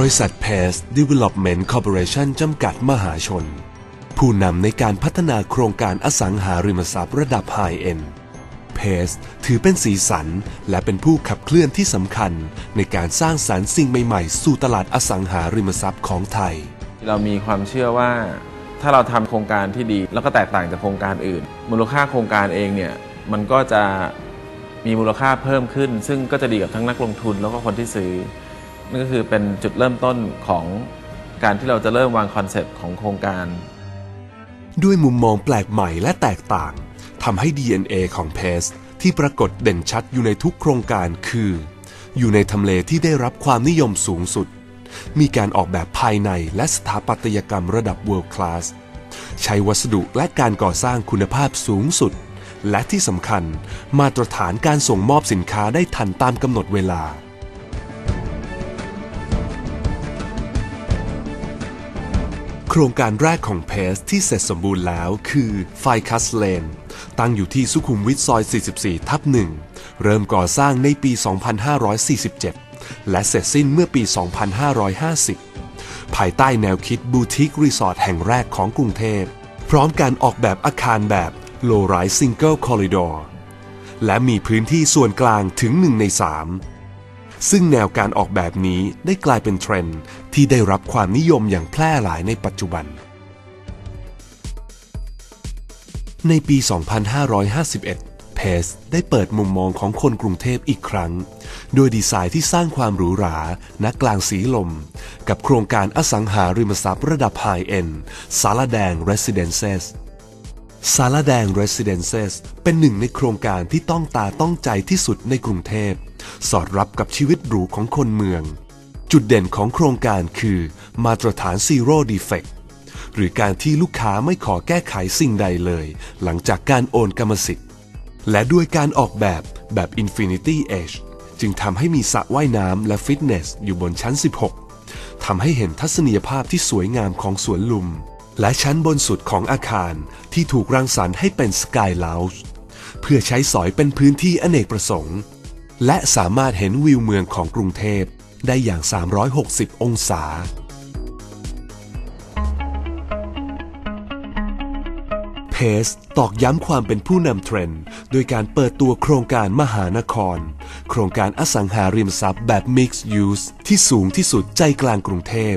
บริษัท Pace Development Corporation จำกัดมหาชน ผู้นำในการพัฒนาโครงการอสังหาริมทรัพย์ระดับไฮเอ็นเพสถือเป็นสีสัน และเป็นผู้ขับเคลื่อนที่สำคัญ ในการสร้างสรรค์สิ่งใหม่ๆ สู่ตลาดอสังหาริมทรัพย์ของไทย เรามีความเชื่อว่าถ้าเราทำโครงการที่ดี แล้วก็แตกต่างจากโครงการอื่น มูลค่าโครงการเองเนี่ยมันก็จะมีมูลค่าเพิ่มขึ้น ซึ่งก็จะดีกับทั้งนักลงทุนแล้วก็คนที่ซื้อ นั่นก็คือเป็นจุดเริ่มต้นของการที่เราจะเริ่มวางคอนเซปต์ของโครงการ ด้วยมุมมองแปลกใหม่และแตกต่างทำให้ DNA ของเพสที่ปรากฏเด่นชัดอยู่ในทุกโครงการคือ อยู่ในทำเลที่ได้รับความนิยมสูงสุด มีการออกแบบภายในและสถาปัตยกรรมระดับ World Class ใช้วัสดุและการก่อสร้างคุณภาพสูงสุด และที่สำคัญ มาตรฐานการส่งมอบสินค้าได้ทันตามกำหนดเวลา ครงการแรกของเพสที่เสร็จสมบูรณ์แล้วคือไฟคัสเลนตั้งอยู่ที่สุขุมวิทซอย 44 ทับหนึ่งเริ่มก่อสร้างในปี 2547 และเสร็จสิ้นเมื่อปี 2550 ภายใต้แนวคิดบูติกรีสอร์ทแห่งแรกของกรุงเทพ พร้อมการออกแบบอาคารแบบ Low Rise Single Corridor และมีพื้นที่ส่วนกลางถึง 1 ใน 3 ซึ่งแนวการออกแบบนี้ได้กลายเป็นเทรนด์ที่ได้รับความนิยมอย่างแพร่หลายในปัจจุบัน ในปี 2551 เพสได้เปิดมุมมองของคนกรุงเทพอีกครั้ง โดยดีไซน์ที่สร้างความหรูหราณกลางสีลม กับโครงการอสังหาริมทรัพย์ระดับไฮเอ็นสารแดง Residences สารแดง Residences เป็นหนึ่งในโครงการที่ต้องตาต้องใจที่สุดในกรุงเทพ สอดรับกับชีวิตหรูของคนเมือง จุดเด่นของโครงการคือมาตรฐาน Zero Defect หรือการที่ลูกค้าไม่ขอแก้ไขสิ่งใดเลย หลังจากการโอนกรรมสิทธิ์ และด้วยการออกแบบแบบ Infinity Edge จึงทำให้มีสระว่ายน้ำและฟิตเนสอยู่บนชั้น 16 ทำให้เห็นทัศนียภาพที่สวยงามของสวนลุม และชั้นบนสุดของอาคารที่ถูกรังสรรค์ให้เป็น Sky Lounge เพื่อใช้สอยเป็นพื้นที่อเนกประสงค์ และสามารถเห็นวิวเมืองของกรุงเทพได้อย่าง 360 องศา เพสตอกย้ำความเป็นผู้นำเทรนด์โดยการเปิดตัวโครงการมหานคร โครงการอสังหาริมทรัพย์แบบ Mixed Use ที่สูงที่สุดใจกลางกรุงเทพ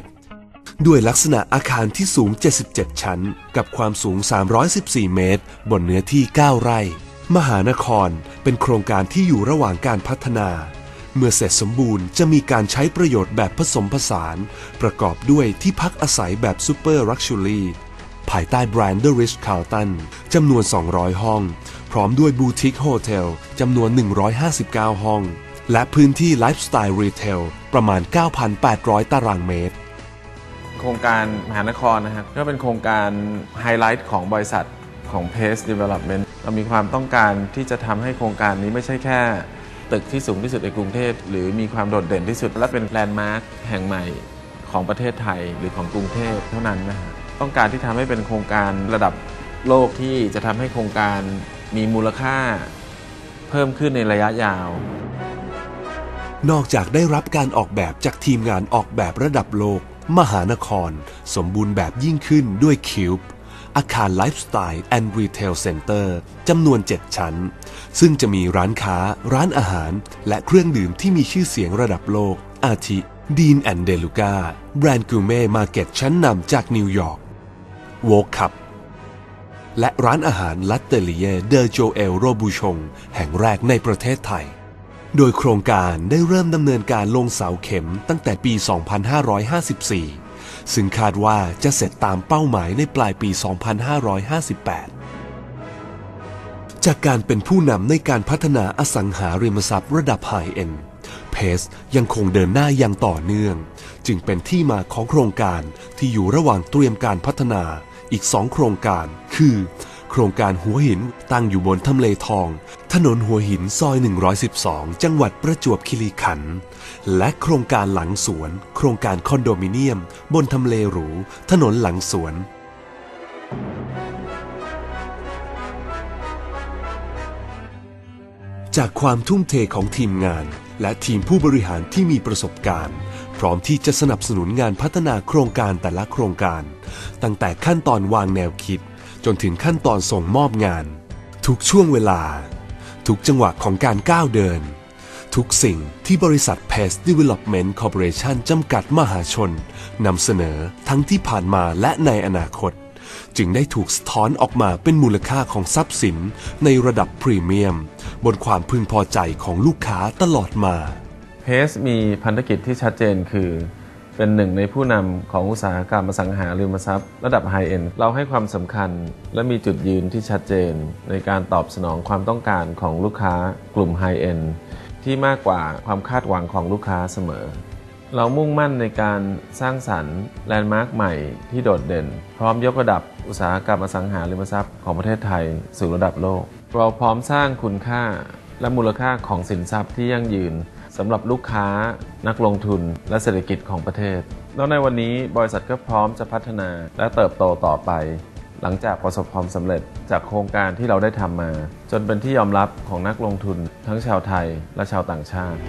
ด้วยลักษณะอาคารที่สูง 77 ชั้น กับความสูง 314 เมตร บนเนื้อที่ 9 ไร่ มหานครเป็นโครงการที่อยู่ระหว่างการพัฒนา เมื่อเสร็จสมบูรณ์จะมีการใช้ประโยชน์แบบผสมผสาน ประกอบด้วยที่พักอาศัยแบบซูเปอร์ลักชัวรี่ภายใต้แบรนด์ The Ritz Carlton จำนวน 200 ห้อง พร้อมด้วยบูติกโฮเทลจำนวน 159 ห้อง และพื้นที่ไลฟ์สไตล์รีเทลประมาณ 9,800 ตารางเมตร โครงการมหานครนะครับก็เป็นโครงการไฮไลท์ของบริษัท ของ Pace Development เรามีความต้องการที่จะทำให้โครงการนี้ไม่ใช่แค่ ตึกที่สูงที่สุดในกรุงเทพ หรือมีความโดดเด่นที่สุด และเป็นแลนด์มาร์คแห่งใหม่ของประเทศไทยหรือของกรุงเทพเท่านั้นนะฮะต้องการที่ทำให้เป็นโครงการระดับโลกที่จะทำให้โครงการมีมูลค่าเพิ่มขึ้นในระยะยาว นอกจากได้รับการออกแบบจากทีมงานออกแบบระดับโลก มหานคร สมบูรณ์แบบยิ่งขึ้นด้วยคิวบ อาคารไลฟ์สไตล์แอนด์รีเทลเซ็นเตอร์จำนวน 7 ชั้น ซึ่งจะมีร้านค้า ร้านอาหาร และเครื่องดื่มที่มีชื่อเสียงระดับโลก อาทิดีนแอนเดลูกาแบรนด์กูเม่มาร์เก็ตชั้นนำจากนิวยอร์กโวกคับและร้านอาหารลัตเตเลียเดอโจเอลโรบูชง แห่งแรกในประเทศไทย โดยโครงการได้เริ่มดำเนินการลงเสาเข็มตั้งแต่ปี 2554 ซึ่งคาดว่าจะเสร็จตามเป้าหมายในปลายปี 2558 จากการเป็นผู้นำในการพัฒนาอสังหาริมทรัพย์ระดับไฮเอ็นเพสยังคงเดินหน้าอย่างต่อเนื่อง จึงเป็นที่มาของโครงการที่อยู่ระหว่างเตรียมการพัฒนาอีกสองโครงการ คือ โครงการหัวหินตั้งอยู่บนทำเลทอง ถนนหัวหินซอย 112 จังหวัดประจวบคีรีขันธ์และโครงการหลังสวน โครงการคอนโดมิเนียม บนทำเลหรู ถนนหลังสวนจจากความทุ่มเทของทีมงาน และทีมผู้บริหารที่มีประสบการณ์ พร้อมที่จะสนับสนุนงานพัฒนาโครงการแต่ละโครงการ ตั้งแต่ขั้นตอนวางแนวคิด จนถึงขั้นตอนส่งมอบงาน ทุกช่วงเวลา ทุกจังหวะของการก้าวเดิน ทุกสิ่งที่บริษัท Pace Development Corporation จำกัดมหาชนนำเสนอทั้งที่ผ่านมาและในอนาคต จึงได้ถูกสะท้อนออกมาเป็นมูลค่าของทรัพย์สินในระดับพรีเมียม บนความพึงพอใจของลูกค้าตลอดมาเพสมีพันธกิจที่ชัดเจนคือ เป็นหนึ่งในผู้นำของอุตสาหกรรมอสังหาริมทรัพย์ ระดับไฮเอ็นเราให้ความสำคัญและมีจุดยืนที่ชัดเจน ในการตอบสนองความต้องการของลูกค้ากลุ่มไฮเอ็นที่มากกว่าความคาดหวังของลูกค้าเสมอ เรามุ่งมั่นในการสร้างสรรค์แลนด์มาร์คใหม่ที่โดดเด่น พร้อมยกระดับอุตสาหกรรมอสังหาริมทรัพย์ของประเทศไทยสู่ระดับโลก เราพร้อมสร้างคุณค่าและมูลค่าของสินทรัพย์ที่ยั่งยืน สำหรับลูกค้านักลงทุนและเศรษฐกิจของประเทศ แล้วในวันนี้บริษัทก็พร้อมจะพัฒนาและเติบโตต่อไป หลังจากประสบความสำเร็จจากโครงการที่เราได้ทำมา จนเป็นที่ยอมรับของนักลงทุนทั้งชาวไทยและชาวต่างชาติ